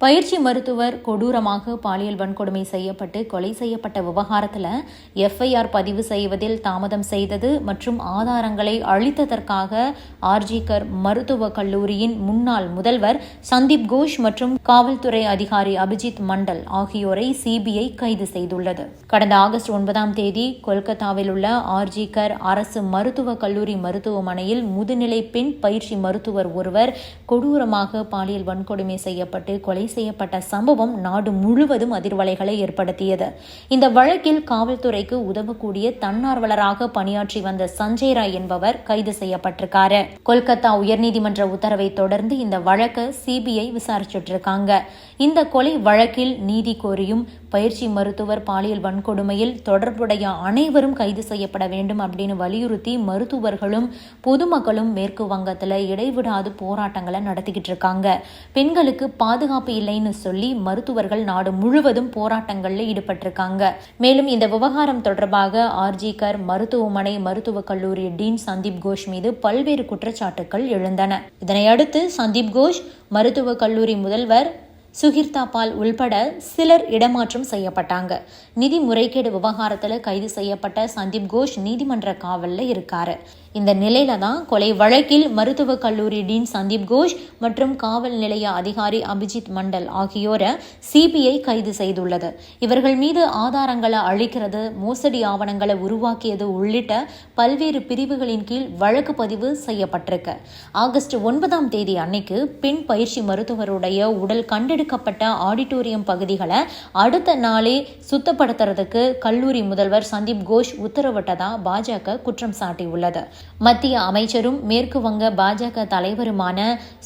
பயிற்சி மருத்துவர் கொடூரமாக பாலியல் வன்கொடுமை செய்யப்பட்டு கொலை செய்யப்பட்ட விவகாரத்தில் எஃப்ஐஆர் பதிவு செய்வதில் தாமதம் செய்தது மற்றும் ஆதாரங்களை அளித்ததற்காக ஆர்ஜிகர் மருத்துவக் கல்லூரியின் முன்னாள் முதல்வர் சந்தீப் கோஷ் மற்றும் காவல்துறை அதிகாரி அபிஜித் மண்டல் ஆகியோரை சிபிஐ கைது செய்துள்ளது. கடந்த ஆகஸ்ட் ஒன்பதாம் தேதி கொல்கத்தாவில் உள்ள ஆர்ஜிகர் அரசு மருத்துவக் கல்லூரி மருத்துவமனையில் முதுநிலை பெண் பயிற்சி மருத்துவர் ஒருவர் கொடூரமாக பாலியல் வன்கொடுமை செய்யப்பட்டு கொலை செய்யப்பட்ட சம்பவம் நாடு முழுவதும் அதிர்வலைகளை ஏற்படுத்தியது. இந்த வழக்கில் காவல்துறைக்கு உதவக்கூடிய தன்னார்வலராக பணியாற்றி வந்த சஞ்சய் ராய் என்பவர் கைது செய்யப்பட்டிருக்காரு. கொல்கத்தா உயர்நீதிமன்ற உத்தரவை தொடர்ந்து இந்த வழக்கை சிபிஐ விசாரிச்சுட்டு இருக்காங்க. இந்த கொலை வழக்கில் நீதி கோரியும் பயிற்சி மருத்துவர் பாலியல் வன்கொடுமையில் தொடர்புடைய அனைவரும் கைது செய்யப்பட வேண்டும் அப்படின்னு வலியுறுத்தி மருத்துவர்களும் பொதுமக்களும் மேற்கு வங்கத்தில் இடைவிடாது போராட்டங்களை நடத்திக்கிட்டு இருக்காங்க. பெண்களுக்கு பாதுகாப்பு இல்லைன்னு சொல்லி மருத்துவர்கள் நாடு முழுவதும் போராட்டங்களில் ஈடுபட்டிருக்காங்க. மேலும் இந்த விவகாரம் தொடர்பாக ஆர்ஜிகர் மருத்துவமனை மருத்துவக் கல்லூரி டீன் சந்தீப் கோஷ் மீது பல்வேறு குற்றச்சாட்டுகள் எழுந்தன. இதனையடுத்து சந்தீப் கோஷ் மருத்துவக் கல்லூரி முதல்வர் சுகிர்தா பால் உள்பட சிலர் இடமாற்றம் செய்யப்பட்டாங்க. நிதி முறைகேடு விவகாரத்தில் கைது செய்யப்பட்ட சந்தீப் கோஷ் நீதிமன்ற காவலில் இருக்காரு. இந்த நிலையில தான் கொலை வழக்கில் மருத்துவக் கல்லூரி டீன் சந்தீப் கோஷ் மற்றும் காவல் நிலைய அதிகாரி அபிஜித் மண்டல் ஆகியோரை சிபிஐ கைது செய்துள்ளது. இவர்கள் மீது ஆதாரங்களை அழிக்கிறது மோசடி ஆவணங்களை உருவாக்கியது உள்ளிட்ட பல்வேறு பிரிவுகளின் கீழ் வழக்கு பதிவு செய்யப்பட்டிருக்கு. ஆகஸ்ட் ஒன்பதாம் தேதி அன்னைக்கு பெண் பயிற்சி மருத்துவருடைய உடல் கண்டெடுக்கப்பட்ட ஆடிட்டோரியம் பகுதிகளை அடுத்த நாளே சுத்தப்படுத்துறதுக்கு கல்லூரி முதல்வர் சந்தீப் கோஷ் உத்தரவிட்டதா பாஜக குற்றம் சாட்டியுள்ளது. மத்திய அமைச்சரும் மேற்கு வங்க பாஜக தலைவருமான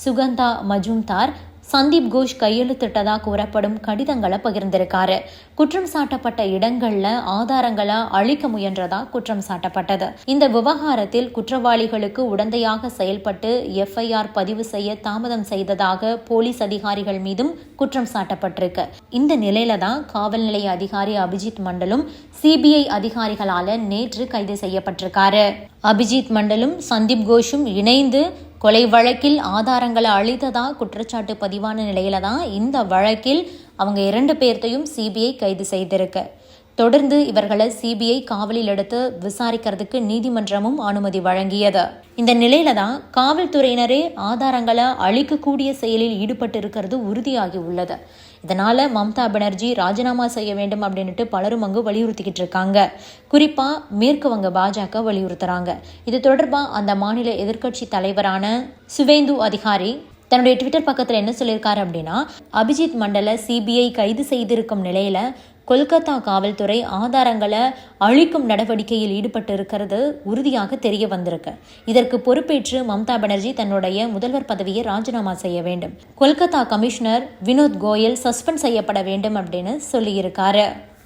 சுகந்தா மஜும்தார் சந்தீப் கோஷ் கையெழுத்திட்டதா கூறப்படும் கடிதங்களை பகிர்ந்திருக்காரு. குற்றம் சாட்டப்பட்ட இடங்கள்ல ஆதாரங்களை அழிக்க முயன்றதா குற்றம் சாட்டப்பட்டது. இந்த விவகாரத்தில் குற்றவாளிகளுக்கு உடந்தையாக செயல்பட்டு எஃப்ஐஆர் பதிவு செய்ய தாமதம் செய்ததாக போலீஸ் அதிகாரிகள் மீதும் குற்றம் சாட்டப்பட்டிருக்கு. இந்த நிலையில தான் காவல் நிலைய அதிகாரி அபிஜித் மண்டலும் சிபிஐ அதிகாரிகளால நேற்று கைது செய்யப்பட்டிருக்காரு. அபிஜித் மண்டலும் சந்தீப் கோஷும் இணைந்து கொலை வழக்கில் ஆதாரங்களை அளித்ததா குற்றச்சாட்டு பதிவான நிலையில தான் இந்த வழக்கில் அவங்க இரண்டு பேர்த்தையும் சிபிஐ கைது செய்திருக்கு. தொடர்ந்து இவர்களை சிபிஐ காவலில் எடுத்து விசாரிக்கிறதுக்கு நீதிமன்றமும் அனுமதி வழங்கியது. இந்த நிலையில தான் காவல்துறையினரே ஆதாரங்களை அழிக்கக்கூடிய செயலில் ஈடுபட்டு இருக்கிறது உறுதியாகி உள்ளது இதனால மம்தா பானர்ஜி ராஜினாமா செய்ய வேண்டும் அப்படின்ட்டு பலரும் அங்கு வலியுறுத்திக்கிட்டு இருக்காங்க. குறிப்பா மேற்கு வங்க பாஜக வலியுறுத்துறாங்க. இது தொடர்பா அந்த மாநில எதிர்க்கட்சி தலைவரான சுவேந்து அதிகாரி தன்னுடைய ட்விட்டர் பக்கத்தில் என்ன சொல்லியிருக்காரு அப்படின்னா அபிஜித் மண்டல சிபிஐ கைது செய்திருக்கும் நிலையில கொல்கத்தா காவல்துறை ஆதாரங்களை அழிக்கும் நடவடிக்கையில் ஈடுபட்டு இருக்கிறது உறுதியாக தெரிய வந்திருக்கு. இதற்கு பொறுப்பேற்று மம்தா பானர்ஜி தன்னுடைய முதல்வர் பதவியை ராஜினாமா செய்ய வேண்டும். கொல்கத்தா கமிஷனர் வினோத் கோயல் சஸ்பெண்ட் செய்யப்பட வேண்டும் அப்படின்னு சொல்லியிருக்காரு.